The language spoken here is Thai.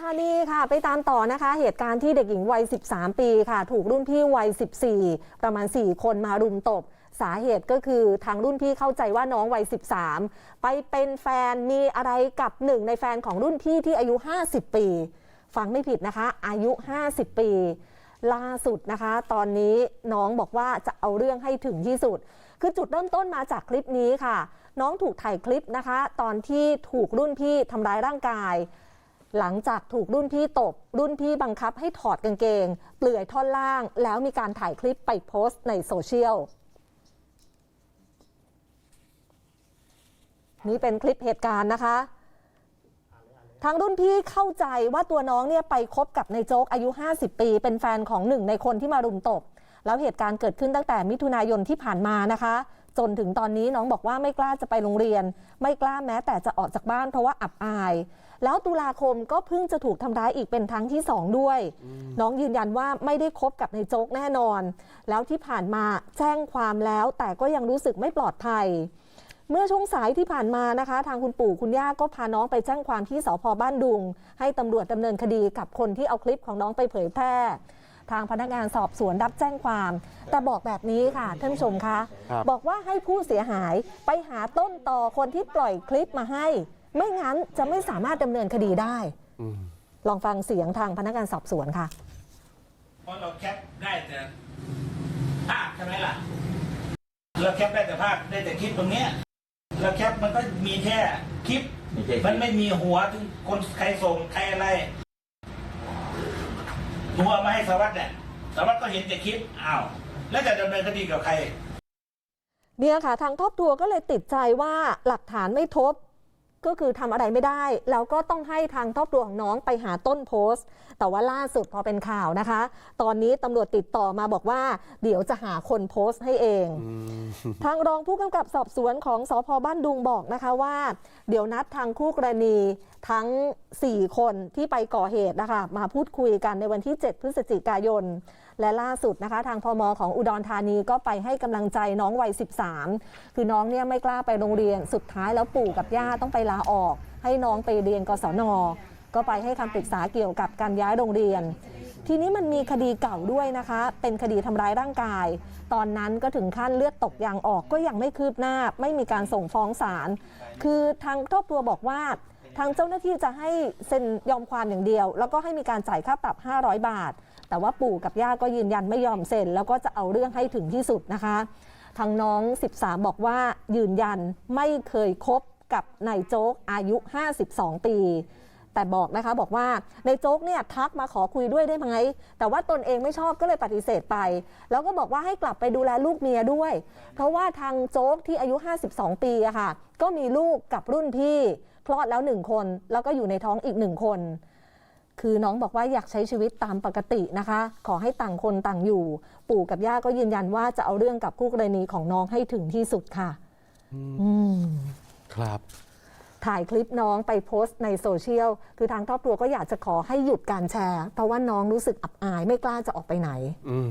ธานีค่ะ ไปตามต่อนะคะ เหตุการณ์ที่เด็กหญิงวัย 13 ปีค่ะ ถูกรุ่นพี่วัย 14 ประมาณ 4 คนมารุมตบ สาเหตุก็คือทางรุ่นพี่เข้าใจว่าน้องวัย 13 ไปเป็นแฟนมีอะไรกับหนึ่งในแฟนของรุ่นพี่ที่อายุ 50 ปี ฟังไม่ผิดนะคะ อายุ 50 ปี ล่าสุดนะคะ ตอนนี้น้องบอกว่าจะเอาเรื่องให้ถึงที่สุด คือจุดเริ่มต้นมาจากคลิปนี้ค่ะ น้องถูกถ่ายคลิปนะคะ ตอนที่ถูกรุ่นพี่ทำร้ายร่างกาย หลังจากถูกรุ่นพี่ตบ รุ่นพี่บังคับให้ถอดกางเกง เปลือยท่อนล่าง แล้วมีการถ่ายคลิปไปโพสต์ในโซเชียลนี่เป็นคลิปเหตุการณ์นะคะทางรุ่นพี่เข้าใจว่าตัวน้องเนี่ยไปคบกับนายโจ๊กอายุ 50 ปี เป็นแฟนของหนึ่งในคนที่มารุมตบ แล้วเหตุการณ์เกิดขึ้นตั้งแต่มิถุนายนที่ผ่านมานะคะ จนถึงตอนนี้น้องบอกว่าไม่กล้าจะไปโรงเรียน ไม่กล้าแม้แต่จะออกจากบ้านเพราะว่าอับอาย แล้วตุลาคมก็เพิ่งจะถูกทำร้ายอีกเป็นครั้งที่สองด้วย น้องยืนยันว่าไม่ได้คบกับนายโจ๊กแน่นอน แล้วที่ผ่านมาแจ้งความแล้ว แต่ก็ยังรู้สึกไม่ปลอดภัยเมื่อช่วงสายที่ผ่านมานะคะ ทางคุณปู่คุณย่าก็พาน้องไปแจ้งความที่สพบ้านดุง ให้ตำรวจดำเนินคดีกับคนที่เอาคลิปของน้องไปเผยแพร่ ทางพนักงานสอบสวนรับแจ้งความ แต่บอกแบบนี้ค่ะท่านผู้ชมคะครับบอกว่าให้ผู้เสียหายไปหาต้นต่อคนที่ปล่อยคลิปมาให้ ไม่งั้นจะไม่สามารถดำเนินคดีได้ อืม ลองฟังเสียงทางพนักงานสอบสวนค่ะ เพราะเราแคปได้แต่ภาพใช่ไหมล่ะ เราแคปได้แต่ภาพได้แต่คลิปตรงเนี้ย เราแคปมันก็มีแค่คลิป มีแค่คลิป มันไม่มีหัวถึงคนใครส่งใครอะไร หัวมาให้สารวัตรเนี่ยสารวัตรก็เห็นแต่คลิปอ้าวแล้วจะดำเนินคดีกับใคร เนี่ยค่ะ ทางครอบครัวก็เลยติดใจว่าหลักฐานไม่ทบ ก็คือทำอะไรไม่ได้ แล้วก็ต้องให้ทางครอบครัวของน้องไปหาต้นโพสต์ แต่ว่าล่าสุดพอเป็นข่าวนะคะ ตอนนี้ตำรวจติดต่อมาบอกว่า เดี๋ยวจะหาคนโพสต์ให้เองอืมทางรองผู้กำกับสอบสวนของสพบ้านดุงบอกนะคะว่า เดี๋ยวนัดทางคู่กรณีทั้ง 4 คนที่ไปก่อเหตุนะคะมาพูดคุยกันในวันที่ 7 พฤศจิกายน และล่าสุดนะคะทางพมของอุดรธานีก็ไปให้กำลังใจน้องวัย 13 คือน้องเนี่ยไม่กล้าไปโรงเรียน สุดท้ายแล้วปู่กับย่าต้องไปลาออก ให้น้องไปเรียนกศน ก็ไปให้คำปรึกษาเกี่ยวกับการย้ายโรงเรียนทีนี้มันมีคดีเก่าด้วยนะคะ เป็นคดีทำร้ายร่างกาย ตอนนั้นก็ถึงขั้นเลือดตกยางออกก็ยังไม่คืบหน้า ไม่มีการส่งฟ้องศาล คือทางครอบครัวบอกว่า ทางเจ้าหน้าที่จะให้เซ็นยอมความอย่างเดียว แล้วก็ให้มีการจ่ายค่าปรับ 500 บาท แต่ว่าปู่กับย่าก็ยืนยันไม่ยอมเซ็น แล้วก็จะเอาเรื่องให้ถึงที่สุดนะคะ ทางน้อง 13 บอกว่ายืนยันไม่เคยคบกับนายโจ๊กอายุ 52 ปีแต่บอกนะคะบอกว่าในโจ๊กเนี่ยทักมาขอคุยด้วยได้ไหมแต่ว่าตนเองไม่ชอบก็เลยปฏิเสธไป แล้วก็บอกว่าให้กลับไปดูแลลูกเมียด้วย เพราะว่าทางโจ๊กที่อายุ 52 ปีอะค่ะ ก็มีลูกกับรุ่นพี่ คลอดแล้วหนึ่งคน แล้วก็อยู่ในท้องอีกหนึ่งคน คือน้องบอกว่าอยากใช้ชีวิตตามปกตินะคะ ขอให้ต่างคนต่างอยู่ ปู่กับย่าก็ยืนยันว่าจะเอาเรื่องกับคู่กรณีของน้องให้ถึงที่สุดค่ะอืมครับ ถ่ายคลิปน้องไปโพสต์ในโซเชียล คือทางครอบครัวก็อยากจะขอให้หยุดการแชร์ เพราะว่าน้องรู้สึกอับอายไม่กล้าจะออกไปไหน อืม